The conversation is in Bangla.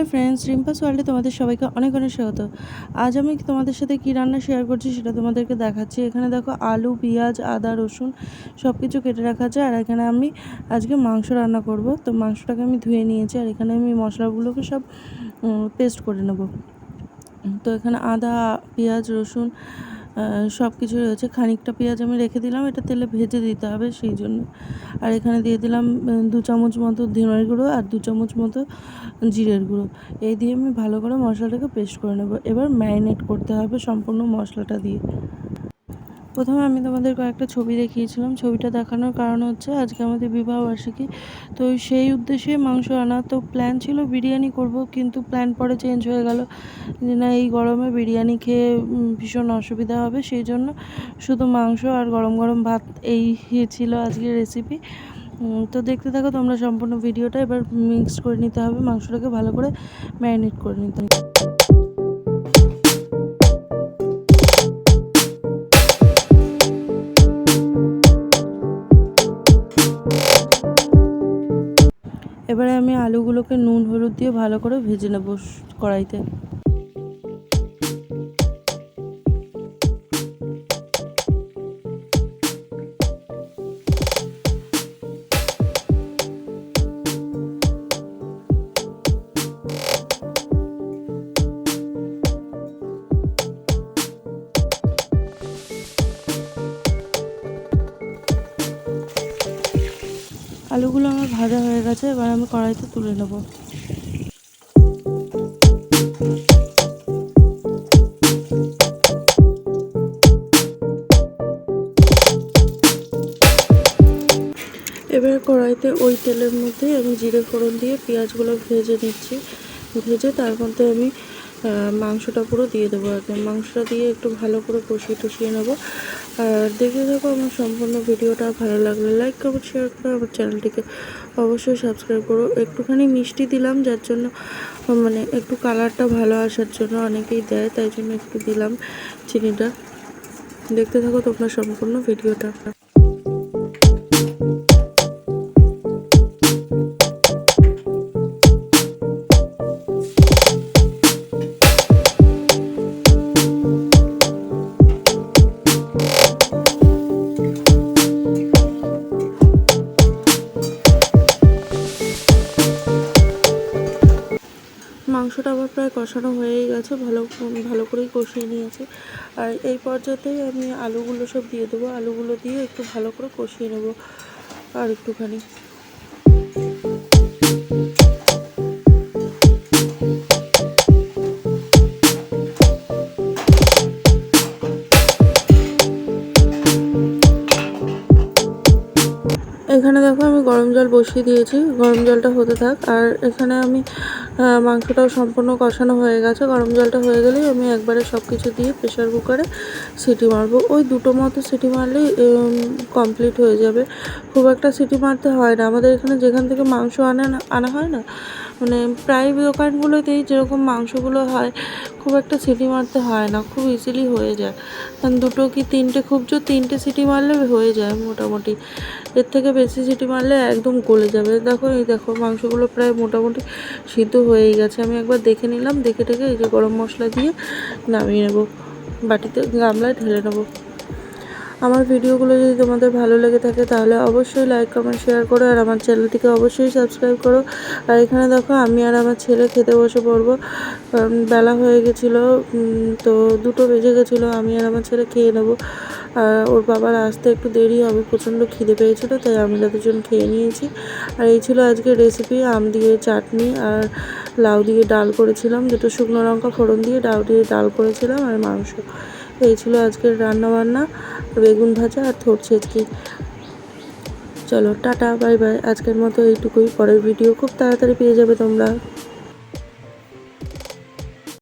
হ্যালো ফ্রেন্ডস রিম্পাস ওয়ার্ল্ডে তোমাদের সবাইকে অনেক অনেক স্বাগত। আজ আমি তোমাদের সাথে কী রান্না শেয়ার করছি সেটা তোমাদেরকে দেখাচ্ছি। এখানে দেখো আলু, পেঁয়াজ, আদা, রসুন সব কিছু কেটে রাখা আছে। আর এখানে আমি আজকে মাংস রান্না করব। তো মাংসটাকে আমি ধুয়ে নিয়েছি আর এখানে আমি মশলাগুলোকে সব পেস্ট করে নেব। তো এখানে আদা, পেঁয়াজ, রসুন সব কিছু রয়েছে। খানিকটা পেঁয়াজ আমি রেখে দিলাম, এটা তেলে ভেজে দিতে হবে সেই জন্য। আর এখানে দিয়ে দিলাম দু চামচ মতো ধনের গুঁড়ো আর দু চামচ মতো জিরের গুঁড়ো। এই দিয়ে আমি ভালো করে মশলাটাকে পেস্ট করে নেব। এবার ম্যারিনেট করতে হবে সম্পূর্ণ মশলাটা দিয়ে। প্রথমে আমি তোমাদের কয়েকটা ছবি দেখিয়েছিলাম। ছবিটা দেখানোর কারণ হচ্ছে আজকে আমাদের বিবাহ বার্ষিকী। তো সেই উদ্দেশ্যে মাংস আনা তো প্ল্যান ছিল, বিরিয়ানি করব, কিন্তু প্ল্যান পরে চেঞ্জ হয়ে গেল যে না, এই গরমে বিরিয়ানি খেয়ে ভীষণ অসুবিধা হবে, সেই জন্য শুধু মাংস আর গরম গরম ভাত এই ছিল আজকের রেসিপি তো দেখতে থাকো তোমরা সম্পূর্ণ ভিডিওটা, এবার মিক্স করে নিতে হবে, মাংসটাকে ভালো করে ম্যারিনেট করে নিতে হবে। এবারে আমি আলুগুলোকে নুন হলুদ দিয়ে ভালো করে ভেজে নেব কড়াইতে। আলুগুলো আমার ভাজা হয়ে গেছে, এবার আমি কড়াইতে তুলে নেব। এবার কড়াইতে ওই তেলের মধ্যে আমি জিরে ফোড়ন দিয়ে পেঁয়াজগুলো ভেজে নিচ্ছি। ভেজে তার মধ্যে আমি মাংসটা পুরো দিয়ে দেবো একদম। মাংসটা দিয়ে একটু ভালো করে কষিয়ে টষিয়ে নেব। আর দেখে থাকো আমার সম্পূর্ণ ভিডিওটা। ভালো লাগলে লাইক কমেন্ট শেয়ার করো। আমার চ্যানেলটিকে অবশ্যই সাবস্ক্রাইব করো। একটুখানি মিষ্টি দিলাম, যার জন্য মানে একটু কালারটা ভালো আসার জন্য অনেকেই দেয়, তাই জন্য একটু দিলাম চিনিটা। দেখতে থাকো তোমরা সম্পূর্ণ ভিডিওটা। মাংসটা আবার প্রায় কষানো হয়েই গেছে, ভালো ভালো করেই কষিয়ে নিয়েছি। আর এই পর্যাতেই আমি আলুগুলো সব দিয়ে দেবো, আলুগুলো দিয়ে একটু ভালো করে কষিয়ে নেব, আর একটুখানি। এখানে দেখো আমি গরম জল বসিয়ে দিয়েছি, গরম জলটা হতে থাক। আর এখানে আমি মাংসটাও সম্পূর্ণ কষানো হয়ে গেছে। গরম জলটা হয়ে গেলেই আমি একবারে সব কিছু দিয়ে প্রেশার কুকারে সিটি মারবো। ওই দুটো মতো সিটি মারলেই কমপ্লিট হয়ে যাবে। খুব একটা সিটি মারতে হয় না। আমাদের এখানে যেখান থেকে মাংস আনা আনা হয় না মানে প্রায় দোকানগুলোতেই যেরকম মাংসগুলো হয়, খুব একটা সিটি মারতে হয় না। খুব ইজিলি হয়ে যায়। কারণ দুটো কি তিনটে, খুব জোর তিনটে সিটি মারলে হয়ে যায় মোটামুটি। এর থেকে বেশি সিটি মারলে একদম গলে যাবে। দেখো, এই দেখো, মাংসগুলো প্রায় মোটামুটি সিদ্ধ হয়েই গেছে। আমি একবার দেখে নিলাম, দেখে টেকে এই যে গরম মশলা দিয়ে নামিয়ে নেব। বাটিতে গামলায় ঢেলে নেব। আমার ভিডিওগুলো যদি তোমাদের ভালো লেগে থাকে তাহলে অবশ্যই লাইক কমেন্ট শেয়ার করো আর আমার চ্যানেলটিকে অবশ্যই সাবস্ক্রাইব করো। আর এখানে দেখো আমি আর আমার ছেলে খেতে বসে পড়ব। বেলা হয়ে গেছিল তো দুটো বেজে গেছিল, আমি আর আমার ছেলে খেয়ে নেব। আর ওর বাবার আসতে একটু দেরি হবে, প্রচণ্ড খিদে পেয়েছিলো তাই আমরা দুজন খেয়ে নিয়েছি। আর এই ছিল আজকে রেসিপি আম দিয়ে চাটনি আর লাউ দিয়ে ডাল করেছিলাম, দুটো শুকনো লঙ্কা ফোড়ন দিয়ে ডাল দিয়ে ডাল করেছিলাম আর মাংস। এই ছিল আজকের রান্নাবান্না, বেগুন ভাজা আর থোর ছেচকি চলো, টাটা, বাই বাই। আজকের মতো এইটুকুই। পরের ভিডিও খুব তাড়াতাড়ি পেয়ে যাবে তোমরা।